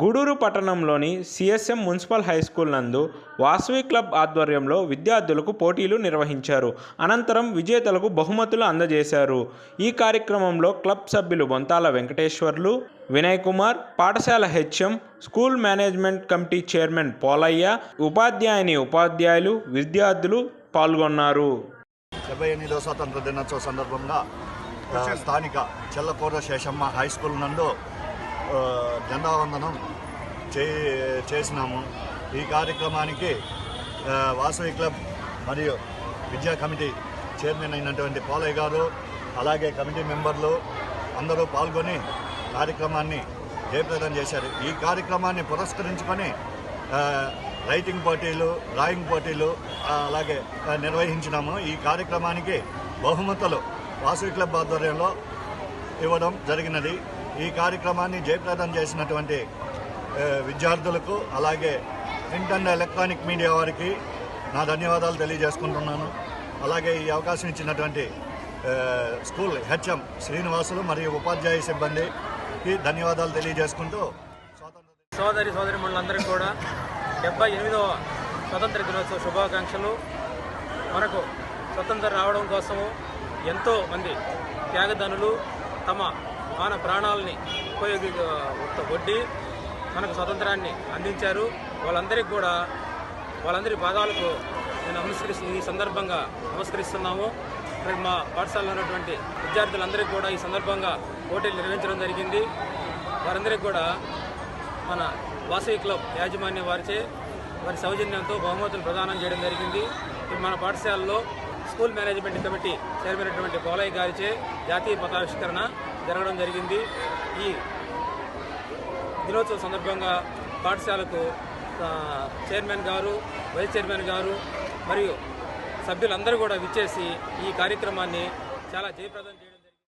గూడూరు పట్టణంలోని CSM municipal high school నందు Vasavi club ఆధ్వర్యంలో విద్యార్థులకు పోటీలు నిర్వహించారు. అనంతరం విజేతలకు బహుమతులు అందజేశారు. ఈ కార్యక్రమంలో క్లబ్ సభ్యులు బొంతాల వెంకటేశ్వర్లు వినయ్ కుమార్ పాఠశాల HM school management committee chairman Polayya ఉపాధ్యాయుని ఉపాధ్యాయులు విద్యార్థులు పాల్గొన్నారు. డెబ్బై ఎనిమిదవ స్వాతంత్ర దినోత్సవ సందర్భంగా స్థానిక చెల్లకూర శేషమ్మ హై స్కూల్ నందు జెండా వందనం చే చేసినాము. ఈ కార్యక్రమానికి వాసవి క్లబ్ మరియు విద్యా కమిటీ చైర్మన్ అయినటువంటి పాలయ్య గారు అలాగే కమిటీ మెంబర్లు అందరూ పాల్గొని కార్యక్రమాన్ని జయప్రదం చేశారు. ఈ కార్యక్రమాన్ని పురస్కరించుకొని రైటింగ్ పోటీలు డ్రాయింగ్ పోటీలు అలాగే నిర్వహించినాము. ఈ కార్యక్రమానికి బహుమతులు వాసవి క్లబ్ ఆధ్వర్యంలో ఇవ్వడం జరిగినది. ఈ కార్యక్రమాన్ని జయప్రదం చేసినటువంటి విద్యార్థులకు అలాగే ప్రింట్ అండ్ ఎలక్ట్రానిక్ మీడియా వారికి నా ధన్యవాదాలు తెలియజేసుకుంటున్నాను. అలాగే ఈ అవకాశం ఇచ్చినటువంటి స్కూల్ హెచ్ఎం శ్రీనివాసులు మరియు ఉపాధ్యాయ సిబ్బందికి ధన్యవాదాలు తెలియజేసుకుంటూ సోదరి సోదరి మండలందరికీ కూడా డెబ్బై ఎనిమిదవ స్వతంత్ర దినోత్సవ శుభాకాంక్షలు. మనకు స్వతంత్రం రావడం కోసము ఎంతో మంది త్యాగదనులు తమ మాన ప్రాణాలని ఉపయోగి వడ్డి మనకు స్వతంత్రాన్ని అందించారు. వాళ్ళందరికీ కూడా వాళ్ళందరి పాదాలకు నేను నమస్కరిస్తు ఈ సందర్భంగా నమస్కరిస్తున్నాము. మరి మా పాఠశాలలో ఉన్నటువంటి విద్యార్థులందరికీ కూడా ఈ సందర్భంగా పోటీలు నిర్వహించడం జరిగింది. వారందరికీ కూడా మన వాసవి క్లబ్ యాజమాన్య వారిచే వారి సౌజన్యంతో బహుమతులు ప్రదానం చేయడం జరిగింది. మన పాఠశాలలో స్కూల్ మేనేజ్మెంట్ కమిటీ చైర్మన్ అయినటువంటి పోలయ్య గారిచే జాతీయ పతావిష్కరణ జరగడం జరిగింది. ఈ దినోత్సవం సందర్భంగా పాఠశాలకు చైర్మన్ గారు వైస్ చైర్మన్ గారు మరియు సభ్యులందరూ కూడా విచ్చేసి ఈ కార్యక్రమాన్ని చాలా జయప్రదం చేయడం